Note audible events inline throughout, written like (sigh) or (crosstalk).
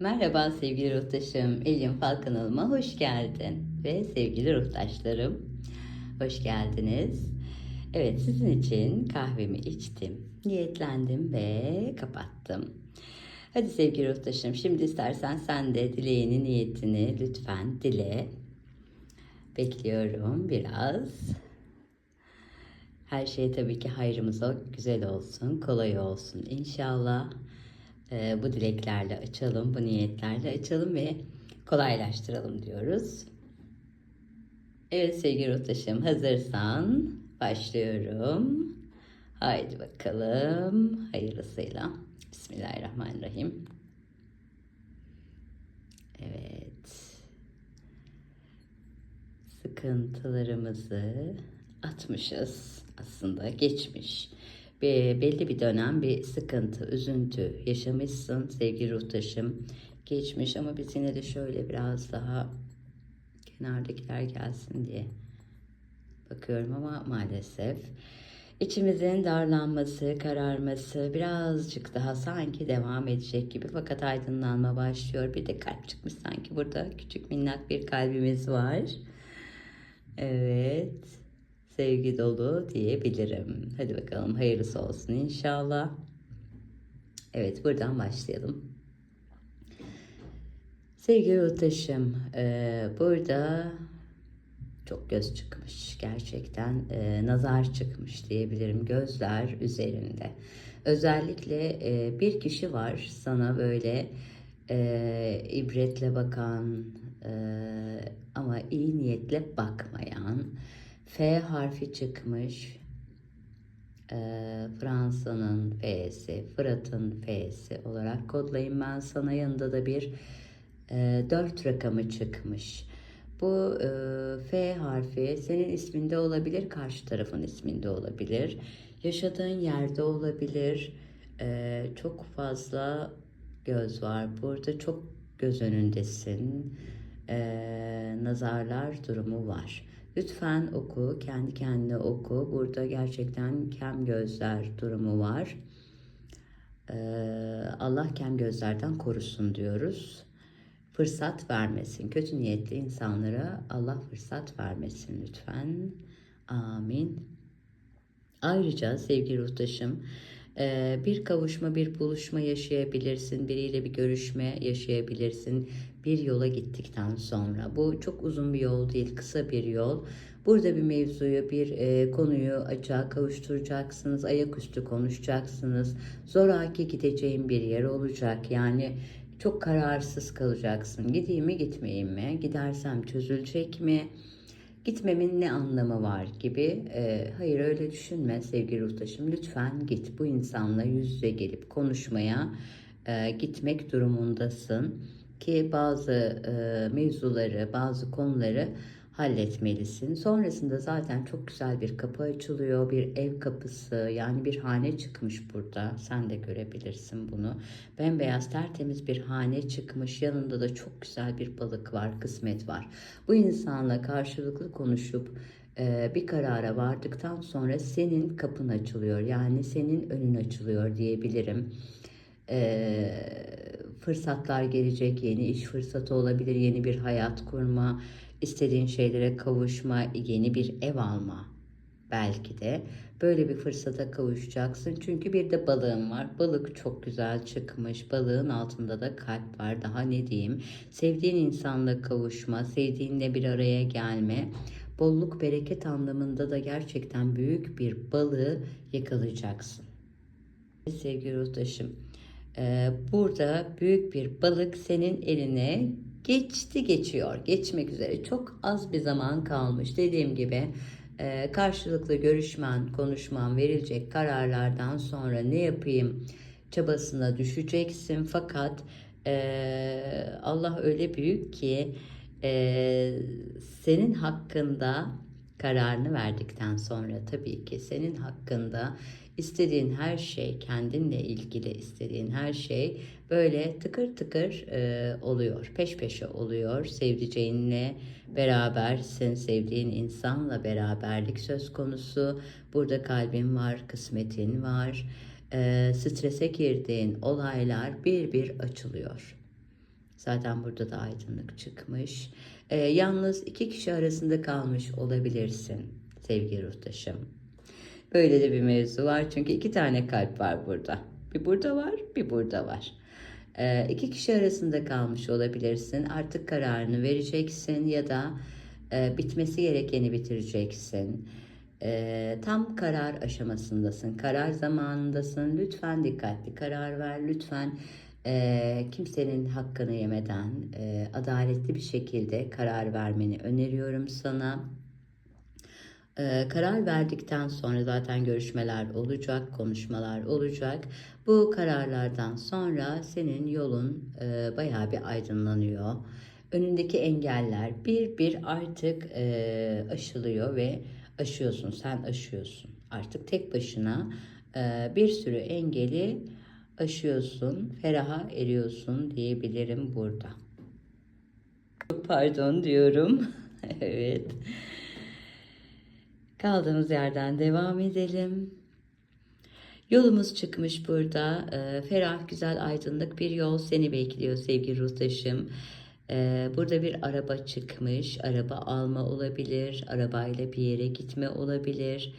Merhaba sevgili ruhtaşım. Elim Fal kanalıma hoş geldin. Ve sevgili ruhtaşlarım, hoş geldiniz. Evet sizin için kahvemi içtim, niyetlendim ve kapattım. Hadi sevgili ruhtaşım şimdi istersen sen de dileğini, niyetini lütfen dile. Bekliyorum biraz. Her şey tabii ki hayrımıza güzel olsun, kolay olsun inşallah. Ee, bu dileklerle açalım, bu niyetlerle açalım ve kolaylaştıralım diyoruz. Evet sevgili Ruhtaşım hazırsan başlıyorum. Haydi bakalım hayırlısıyla. Bismillahirrahmanirrahim. Evet. Sıkıntılarımızı atmışız aslında geçmiş. Bir, belli bir dönem bir sıkıntı, üzüntü yaşamışsın sevgili ruhtaşım. Geçmiş ama biz yine de şöyle biraz daha kenardakiler gelsin diye bakıyorum ama maalesef içimizin darlanması, kararması birazcık daha sanki devam edecek gibi fakat aydınlanma başlıyor. Bir de kalp çıkmış sanki burada küçük minnak bir kalbimiz var. Evet sevgi dolu diyebilirim. Hadi bakalım hayırlısı olsun inşallah. Evet buradan başlayalım. Sevgili Utaş'ım e, burada çok göz çıkmış gerçekten e, nazar çıkmış diyebilirim gözler üzerinde. Özellikle e, bir kişi var sana böyle e, ibretle bakan e, ama iyi niyetle bakmayan F harfi çıkmış. E, Fransa'nın F'si, Fırat'ın F'si olarak kodlayayım ben sana. Yanında da bir e, 4 rakamı çıkmış. Bu e, F harfi senin isminde olabilir, karşı tarafın isminde olabilir. Yaşadığın yerde olabilir. E, çok fazla göz var. Burada çok göz önündesin. E, nazarlar durumu var. Lütfen oku, kendi kendine oku. Burada gerçekten kem gözler durumu var. Ee, Allah kem gözlerden korusun diyoruz. Fırsat vermesin. Kötü niyetli insanlara Allah fırsat vermesin lütfen. Amin. Ayrıca sevgili ruhtaşım, e, bir kavuşma, bir buluşma yaşayabilirsin. Biriyle bir görüşme yaşayabilirsin. Bir yola gittikten sonra. Bu çok uzun bir yol değil, kısa bir yol. Burada bir mevzuyu, bir e, konuyu açığa kavuşturacaksınız. Ayaküstü konuşacaksınız. Zoraki gideceğin bir yer olacak. Yani çok kararsız kalacaksın. Gideyim mi, gitmeyeyim mi? Gidersem çözülecek mi? Gitmemin ne anlamı var gibi. E, hayır öyle düşünme sevgili ruhtaşım. Lütfen git bu insanla yüz yüze gelip konuşmaya e, gitmek durumundasın. Ki bazı e, mevzuları, bazı konuları halletmelisin. Sonrasında zaten çok güzel bir kapı açılıyor. Bir ev kapısı yani bir hane çıkmış burada. Sen de görebilirsin bunu. Bembeyaz tertemiz bir hane çıkmış. Yanında da çok güzel bir balık var, kısmet var. Bu insanla karşılıklı konuşup e, bir karara vardıktan sonra senin kapın açılıyor. Yani senin önün açılıyor diyebilirim. Ee, fırsatlar gelecek, yeni iş fırsatı olabilir, yeni bir hayat kurma, istediğin şeylere kavuşma, yeni bir ev alma belki de böyle bir fırsata kavuşacaksın. Çünkü bir de balığın var. Balık çok güzel çıkmış. Balığın altında da kalp var. Daha ne diyeyim? Sevdiğin insanla kavuşma, sevdiğinle bir araya gelme. Bolluk bereket anlamında da gerçekten büyük bir balığı yakalayacaksın. Sevgili Ruhtaşım, burada büyük bir balık senin eline geçti geçiyor. Geçmek üzere çok az bir zaman kalmış. Dediğim gibi e, karşılıklı görüşmen, konuşman, verilecek kararlardan sonra ne yapayım çabasına düşeceksin. Fakat e, Allah öyle büyük ki e, senin hakkında kararını verdikten sonra tabii ki senin hakkında istediğin her şey, kendinle ilgili istediğin her şey böyle tıkır tıkır e, oluyor. Peş peşe oluyor. Sevdiceğinle berabersin, sevdiğin insanla beraberlik söz konusu. Burada kalbin var, kısmetin var. E, strese girdiğin olaylar bir bir açılıyor. Zaten burada da aydınlık çıkmış. Ee, yalnız iki kişi arasında kalmış olabilirsin sevgili ruhtaşım. Böyle de bir mevzu var çünkü iki tane kalp var burada. Bir burada var, bir burada var. Ee, iki kişi arasında kalmış olabilirsin. Artık kararını vereceksin ya da e, bitmesi gerekeni bitireceksin. Ee, tam karar aşamasındasın, karar zamanındasın. Lütfen dikkatli karar ver. Lütfen e, kimsenin hakkını yemeden e, adaletli bir şekilde karar vermeni öneriyorum sana. Ee, karar verdikten sonra zaten görüşmeler olacak, konuşmalar olacak. Bu kararlardan sonra senin yolun e, bayağı bir aydınlanıyor. Önündeki engeller bir bir artık e, aşılıyor ve aşıyorsun, sen aşıyorsun. Artık tek başına e, bir sürü engeli aşıyorsun, feraha eriyorsun diyebilirim burada. Pardon diyorum. (laughs) evet. Kaldığımız yerden devam edelim. Yolumuz çıkmış burada. Ee, ferah, güzel, aydınlık bir yol seni bekliyor sevgili ruhtaşım. Ee, burada bir araba çıkmış. Araba alma olabilir. Arabayla bir yere gitme olabilir.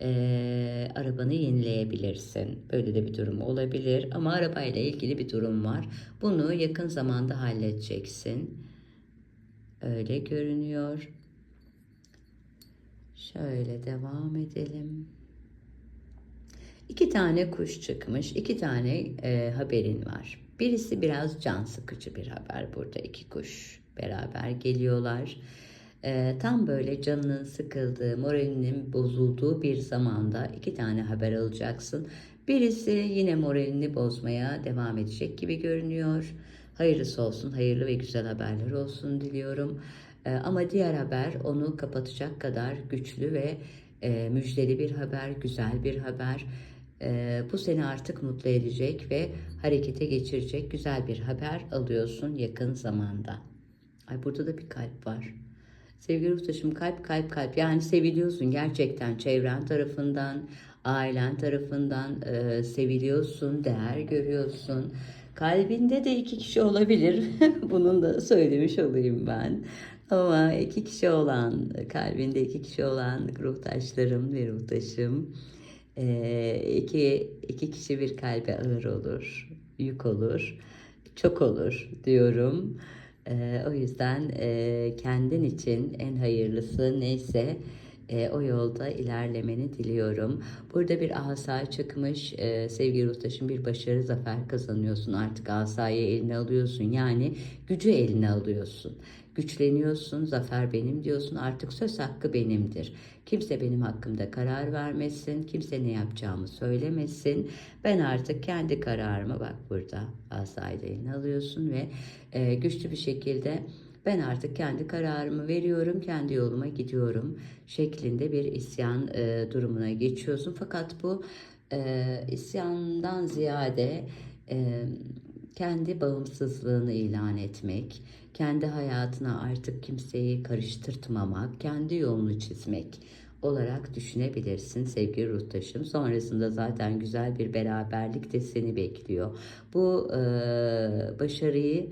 Ee, arabanı yenileyebilirsin. Böyle de bir durum olabilir. Ama arabayla ilgili bir durum var. Bunu yakın zamanda halledeceksin. Öyle görünüyor. Şöyle devam edelim. İki tane kuş çıkmış, iki tane e, haberin var. Birisi biraz can sıkıcı bir haber burada. iki kuş beraber geliyorlar. E, tam böyle canının sıkıldığı, moralinin bozulduğu bir zamanda iki tane haber alacaksın. Birisi yine moralini bozmaya devam edecek gibi görünüyor. Hayırlısı olsun, hayırlı ve güzel haberler olsun diliyorum. E, ama diğer haber onu kapatacak kadar güçlü ve e, müjdeli bir haber, güzel bir haber. E, bu seni artık mutlu edecek ve harekete geçirecek güzel bir haber alıyorsun yakın zamanda. Ay burada da bir kalp var. Sevgili Ustaşım kalp kalp kalp yani seviliyorsun gerçekten çevren tarafından, ailen tarafından e, seviliyorsun, değer görüyorsun. Kalbinde de iki kişi olabilir. (laughs) Bunun da söylemiş olayım ben. Ama iki kişi olan, kalbinde iki kişi olan ruhtaşlarım ve ruhtaşım e, iki, iki kişi bir kalbe ağır olur, yük olur, çok olur diyorum. O yüzden kendin için en hayırlısı neyse o yolda ilerlemeni diliyorum. Burada bir asa çıkmış. Sevgili Ruhtaş'ın bir başarı zafer kazanıyorsun. Artık asayı eline alıyorsun. Yani gücü eline alıyorsun. Güçleniyorsun, zafer benim diyorsun, artık söz hakkı benimdir. Kimse benim hakkımda karar vermesin, kimse ne yapacağımı söylemesin. Ben artık kendi kararımı bak burada asayı da eline alıyorsun ve e, güçlü bir şekilde ben artık kendi kararımı veriyorum, kendi yoluma gidiyorum şeklinde bir isyan e, durumuna geçiyorsun. Fakat bu e, isyandan ziyade e, kendi bağımsızlığını ilan etmek, kendi hayatına artık kimseyi karıştırtmamak, kendi yolunu çizmek olarak düşünebilirsin sevgili ruhtaşım. Sonrasında zaten güzel bir beraberlik de seni bekliyor. Bu e, başarıyı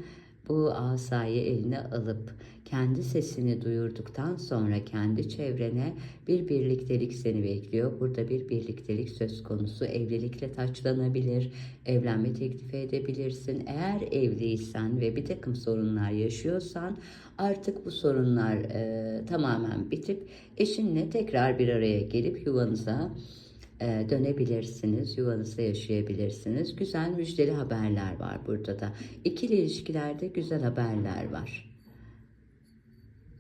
bu asayı eline alıp kendi sesini duyurduktan sonra kendi çevrene bir birliktelik seni bekliyor. Burada bir birliktelik söz konusu. Evlilikle taçlanabilir, evlenme teklifi edebilirsin. Eğer evliysen ve bir takım sorunlar yaşıyorsan artık bu sorunlar e, tamamen bitip eşinle tekrar bir araya gelip yuvanıza e, dönebilirsiniz, yuvanızda yaşayabilirsiniz. Güzel müjdeli haberler var burada da. İkili ilişkilerde güzel haberler var.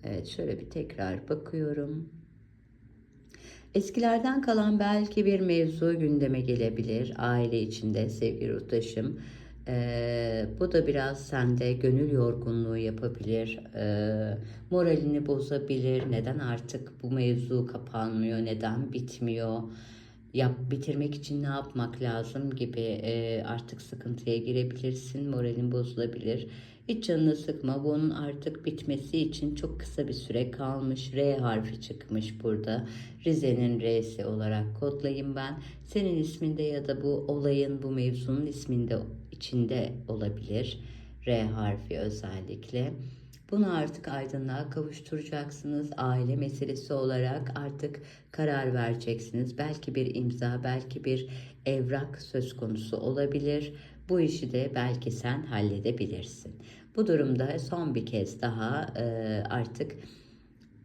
Evet şöyle bir tekrar bakıyorum. Eskilerden kalan belki bir mevzu gündeme gelebilir aile içinde sevgili ruhtaşım. Ee, bu da biraz sende gönül yorgunluğu yapabilir, ee, moralini bozabilir. Neden artık bu mevzu kapanmıyor, neden bitmiyor? yap bitirmek için ne yapmak lazım gibi e, artık sıkıntıya girebilirsin, moralin bozulabilir. Hiç canını sıkma. Bunun artık bitmesi için çok kısa bir süre kalmış. R harfi çıkmış burada. Rize'nin R'si olarak kodlayayım ben. Senin isminde ya da bu olayın, bu mevzunun isminde içinde olabilir. R harfi özellikle. Bunu artık aydınlığa kavuşturacaksınız. Aile meselesi olarak artık karar vereceksiniz. Belki bir imza, belki bir evrak söz konusu olabilir. Bu işi de belki sen halledebilirsin. Bu durumda son bir kez daha e, artık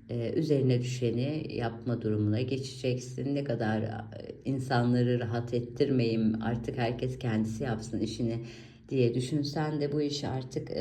e, üzerine düşeni yapma durumuna geçeceksin. Ne kadar e, insanları rahat ettirmeyeyim, artık herkes kendisi yapsın işini diye düşünsen de bu iş artık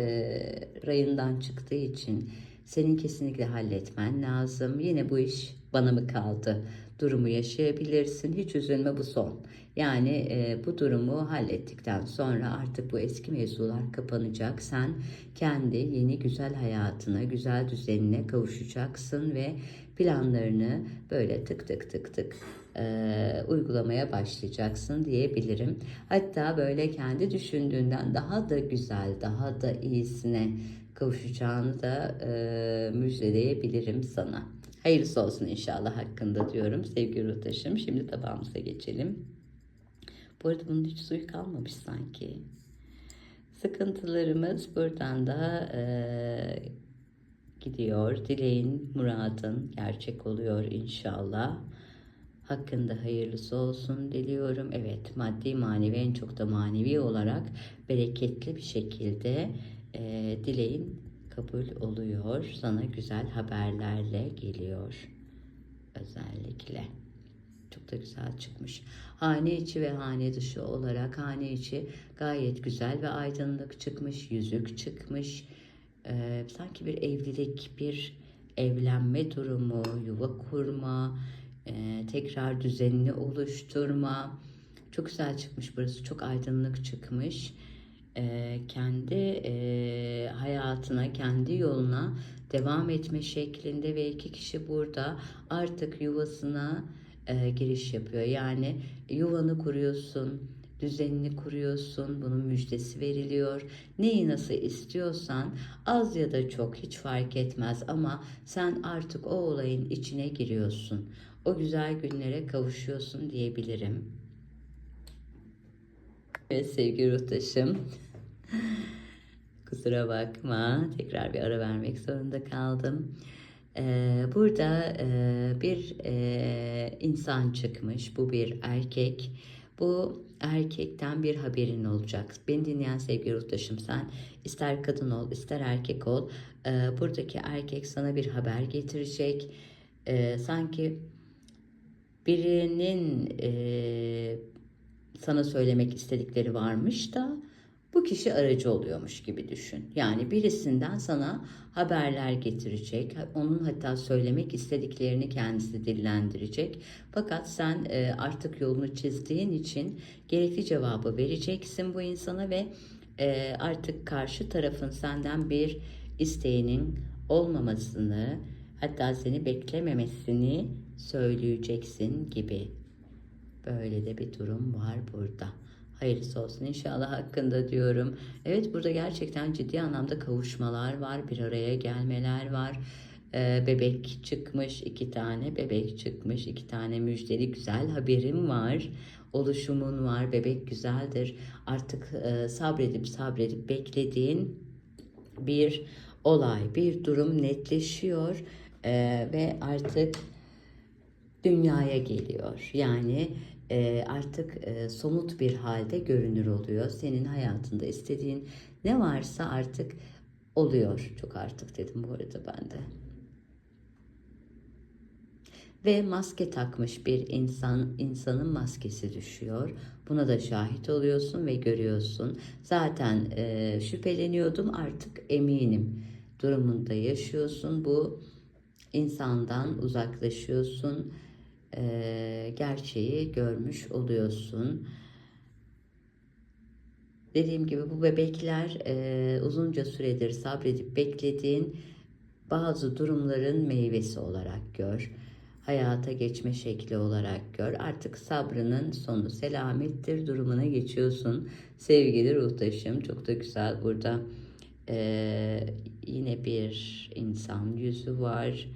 rayından çıktığı için senin kesinlikle halletmen lazım. Yine bu iş bana mı kaldı durumu yaşayabilirsin. Hiç üzülme bu son. Yani e, bu durumu hallettikten sonra artık bu eski mevzular kapanacak. Sen kendi yeni güzel hayatına, güzel düzenine kavuşacaksın ve planlarını böyle tık tık tık tık e, uygulamaya başlayacaksın diyebilirim. Hatta böyle kendi düşündüğünden daha da güzel, daha da iyisine kavuşacağını da e, müjdeleyebilirim sana. Hayırlısı olsun inşallah hakkında diyorum sevgili Rutaş'ım. Şimdi tabağımıza geçelim. Bu arada bunun hiç suyu kalmamış sanki. Sıkıntılarımız buradan da e, gidiyor. Dileğin, muradın gerçek oluyor inşallah. Hakkında hayırlısı olsun diliyorum. Evet maddi manevi en çok da manevi olarak bereketli bir şekilde e, dileğin kabul oluyor. Sana güzel haberlerle geliyor. Özellikle. Çok da güzel çıkmış. Hane içi ve hane dışı olarak hane içi gayet güzel ve aydınlık çıkmış. Yüzük çıkmış. Ee, sanki bir evlilik, bir evlenme durumu, yuva kurma, e, tekrar düzenini oluşturma. Çok güzel çıkmış burası. Çok aydınlık çıkmış. E, kendi e, hayatına, kendi yoluna devam etme şeklinde ve iki kişi burada artık yuvasına e, giriş yapıyor. Yani yuvanı kuruyorsun, düzenini kuruyorsun, bunun müjdesi veriliyor. Neyi nasıl istiyorsan az ya da çok hiç fark etmez ama sen artık o olayın içine giriyorsun. O güzel günlere kavuşuyorsun diyebilirim. Evet sevgili Rutaş'ım. Kusura bakma. Tekrar bir ara vermek zorunda kaldım. Ee, burada e, bir e, insan çıkmış. Bu bir erkek. Bu erkekten bir haberin olacak. Beni dinleyen sevgili yurttaşım sen ister kadın ol ister erkek ol. E, buradaki erkek sana bir haber getirecek. E, sanki birinin e, sana söylemek istedikleri varmış da bu kişi aracı oluyormuş gibi düşün. Yani birisinden sana haberler getirecek. Onun hatta söylemek istediklerini kendisi dillendirecek. Fakat sen e, artık yolunu çizdiğin için gerekli cevabı vereceksin bu insana ve e, artık karşı tarafın senden bir isteğinin olmamasını hatta seni beklememesini söyleyeceksin gibi. Böyle de bir durum var burada. Hayırlısı olsun inşallah hakkında diyorum. Evet burada gerçekten ciddi anlamda kavuşmalar var. Bir araya gelmeler var. Ee, bebek çıkmış iki tane bebek çıkmış iki tane müjdeli güzel haberim var oluşumun var bebek güzeldir artık e, sabredip sabredip beklediğin bir olay bir durum netleşiyor e, ve artık dünyaya geliyor yani e, artık e, somut bir halde görünür oluyor. Senin hayatında istediğin ne varsa artık oluyor. Çok artık dedim bu arada ben de. Ve maske takmış bir insan, insanın maskesi düşüyor. Buna da şahit oluyorsun ve görüyorsun. Zaten e, şüpheleniyordum artık eminim durumunda yaşıyorsun. Bu insandan uzaklaşıyorsun e, gerçeği görmüş oluyorsun. Dediğim gibi bu bebekler e, uzunca süredir sabredip beklediğin bazı durumların meyvesi olarak gör. Hayata geçme şekli olarak gör. Artık sabrının sonu selamettir durumuna geçiyorsun. Sevgili ruhtaşım çok da güzel burada. Ee, yine bir insan yüzü var.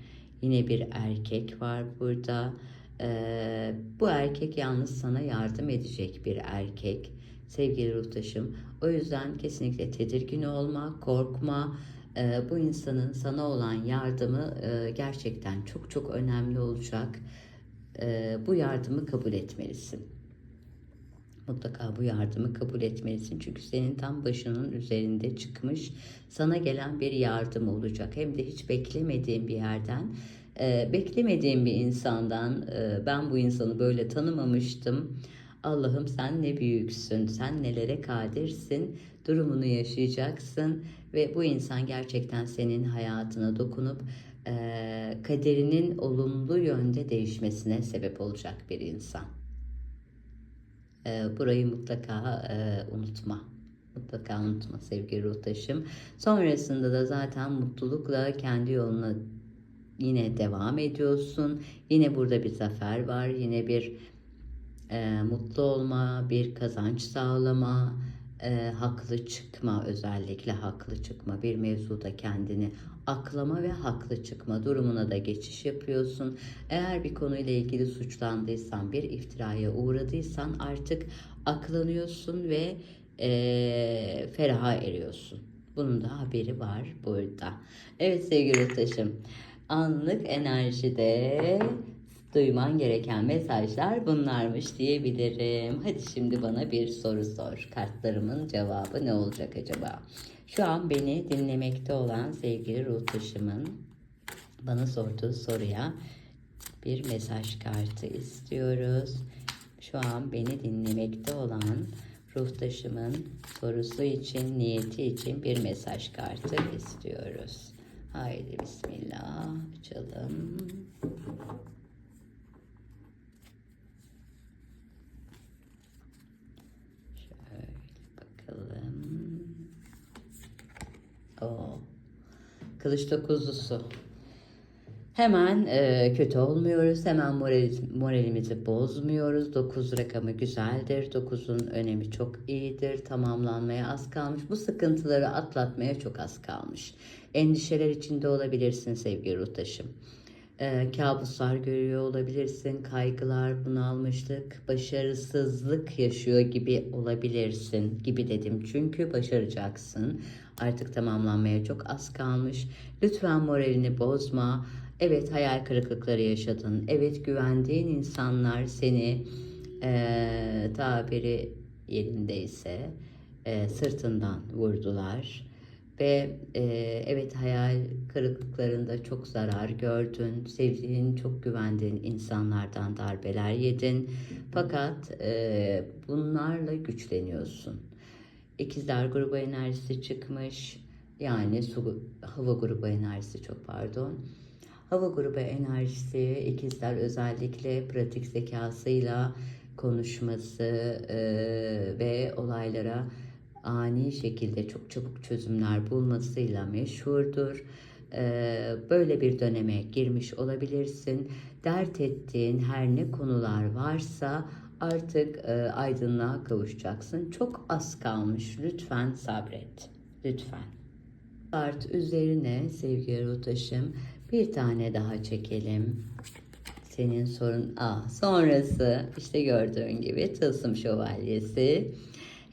Yine bir erkek var burada. Ee, bu erkek yalnız sana yardım edecek bir erkek. sevgili ruhtaşım. O yüzden kesinlikle tedirgin olma, korkma. Ee, bu insanın sana olan yardımı e, gerçekten çok çok önemli olacak. Ee, bu yardımı kabul etmelisin. Mutlaka bu yardımı kabul etmelisin. Çünkü senin tam başının üzerinde çıkmış sana gelen bir yardım olacak. Hem de hiç beklemediğin bir yerden, e, beklemediğin bir insandan e, ben bu insanı böyle tanımamıştım. Allah'ım sen ne büyüksün, sen nelere kadirsin durumunu yaşayacaksın ve bu insan gerçekten senin hayatına dokunup e, kaderinin olumlu yönde değişmesine sebep olacak bir insan. E, burayı mutlaka e, unutma. Mutlaka unutma sevgili ruhtaşım. Sonrasında da zaten mutlulukla kendi yoluna yine devam ediyorsun. Yine burada bir zafer var. Yine bir e, mutlu olma, bir kazanç sağlama, e, haklı çıkma özellikle haklı çıkma bir mevzuda kendini aklama ve haklı çıkma durumuna da geçiş yapıyorsun. Eğer bir konuyla ilgili suçlandıysan, bir iftiraya uğradıysan artık aklanıyorsun ve e, feraha eriyorsun. Bunun da haberi var burada. Evet sevgili yurttaşım, anlık enerjide duyman gereken mesajlar bunlarmış diyebilirim. Hadi şimdi bana bir soru sor. Kartlarımın cevabı ne olacak acaba? Şu an beni dinlemekte olan sevgili ruhtaşımın bana sorduğu soruya bir mesaj kartı istiyoruz. Şu an beni dinlemekte olan ruhtaşımın sorusu için, niyeti için bir mesaj kartı istiyoruz. Haydi bismillah açalım. Şöyle bakalım. O kılıç dokuzlusu. Hemen e, kötü olmuyoruz. Hemen moral, moralimizi bozmuyoruz. 9 rakamı güzeldir. 9'un önemi çok iyidir. Tamamlanmaya az kalmış. Bu sıkıntıları atlatmaya çok az kalmış. Endişeler içinde olabilirsin sevgili ruhtaşım. E, kabuslar görüyor olabilirsin. Kaygılar, bunalmışlık, başarısızlık yaşıyor gibi olabilirsin gibi dedim. Çünkü başaracaksın. Artık tamamlanmaya çok az kalmış. Lütfen moralini bozma. Evet hayal kırıklıkları yaşadın. Evet güvendiğin insanlar seni e, tabiri yerindeyse e, sırtından vurdular. Ve e, evet hayal kırıklıklarında çok zarar gördün. Sevdiğin, çok güvendiğin insanlardan darbeler yedin. Fakat e, bunlarla güçleniyorsun. İkizler grubu enerjisi çıkmış. Yani su, hava grubu enerjisi çok pardon. Hava grubu enerjisi ikizler özellikle pratik zekasıyla konuşması e, ve olaylara ani şekilde çok çabuk çözümler bulmasıyla meşhurdur. E, böyle bir döneme girmiş olabilirsin. Dert ettiğin her ne konular varsa artık e, aydınlığa kavuşacaksın. Çok az kalmış. Lütfen sabret. Lütfen. Kart üzerine sevgili Rutaş'ım bir tane daha çekelim. Senin sorun A. Sonrası işte gördüğün gibi tılsım şövalyesi.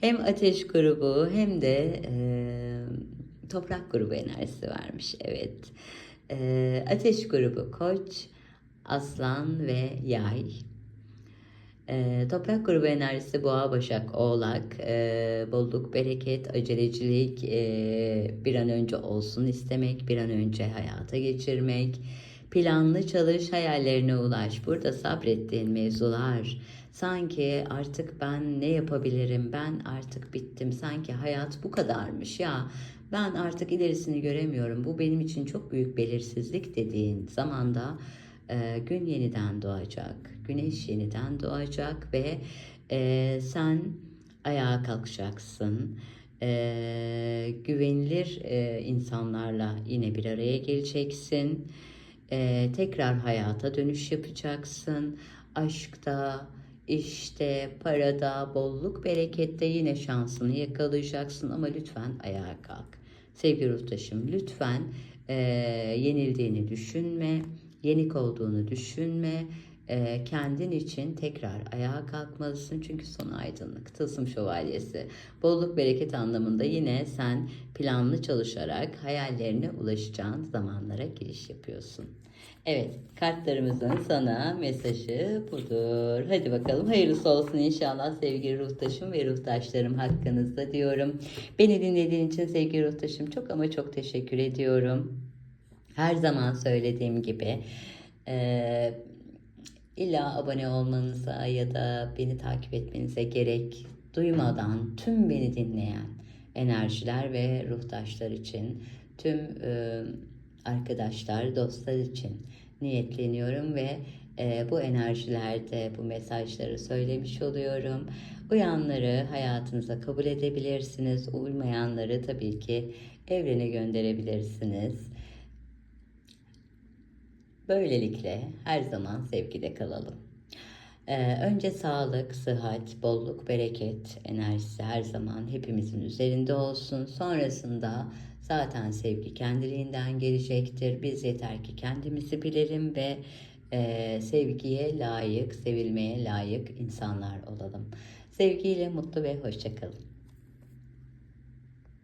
Hem ateş grubu hem de e, toprak grubu enerjisi vermiş. Evet. E, ateş grubu koç, aslan ve yay. E, toprak grubu enerjisi boğa, başak, oğlak, e, bolluk, bereket, acelecilik, e, bir an önce olsun istemek, bir an önce hayata geçirmek, planlı çalış, hayallerine ulaş. Burada sabrettiğin mevzular, sanki artık ben ne yapabilirim, ben artık bittim, sanki hayat bu kadarmış ya, ben artık ilerisini göremiyorum, bu benim için çok büyük belirsizlik dediğin zamanda e, gün yeniden doğacak, güneş yeniden doğacak ve e, sen ayağa kalkacaksın. E, güvenilir e, insanlarla yine bir araya geleceksin. E, tekrar hayata dönüş yapacaksın. Aşkta, işte, parada, bolluk, berekette yine şansını yakalayacaksın ama lütfen ayağa kalk. Sevgili ruhtaşım lütfen e, yenildiğini düşünme yenik olduğunu düşünme. e, kendin için tekrar ayağa kalkmalısın. Çünkü son aydınlık. Tılsım şövalyesi. Bolluk bereket anlamında yine sen planlı çalışarak hayallerine ulaşacağın zamanlara giriş yapıyorsun. Evet, kartlarımızın sana mesajı budur. Hadi bakalım hayırlısı olsun inşallah sevgili ruhtaşım ve ruhtaşlarım hakkınızda diyorum. Beni dinlediğin için sevgili ruhtaşım çok ama çok teşekkür ediyorum. Her zaman söylediğim gibi e, illa abone olmanıza ya da beni takip etmenize gerek duymadan tüm beni dinleyen enerjiler ve ruhtaşlar için tüm e, arkadaşlar, dostlar için niyetleniyorum ve e, bu enerjilerde bu mesajları söylemiş oluyorum. Uyanları hayatınıza kabul edebilirsiniz. Uymayanları tabii ki evrene gönderebilirsiniz. Böylelikle her zaman sevgide kalalım. Ee, önce sağlık, sıhhat, bolluk, bereket enerjisi her zaman hepimizin üzerinde olsun. Sonrasında zaten sevgi kendiliğinden gelecektir. Biz yeter ki kendimizi bilelim ve e, sevgiye layık, sevilmeye layık insanlar olalım. Sevgiyle mutlu ve hoşçakalın.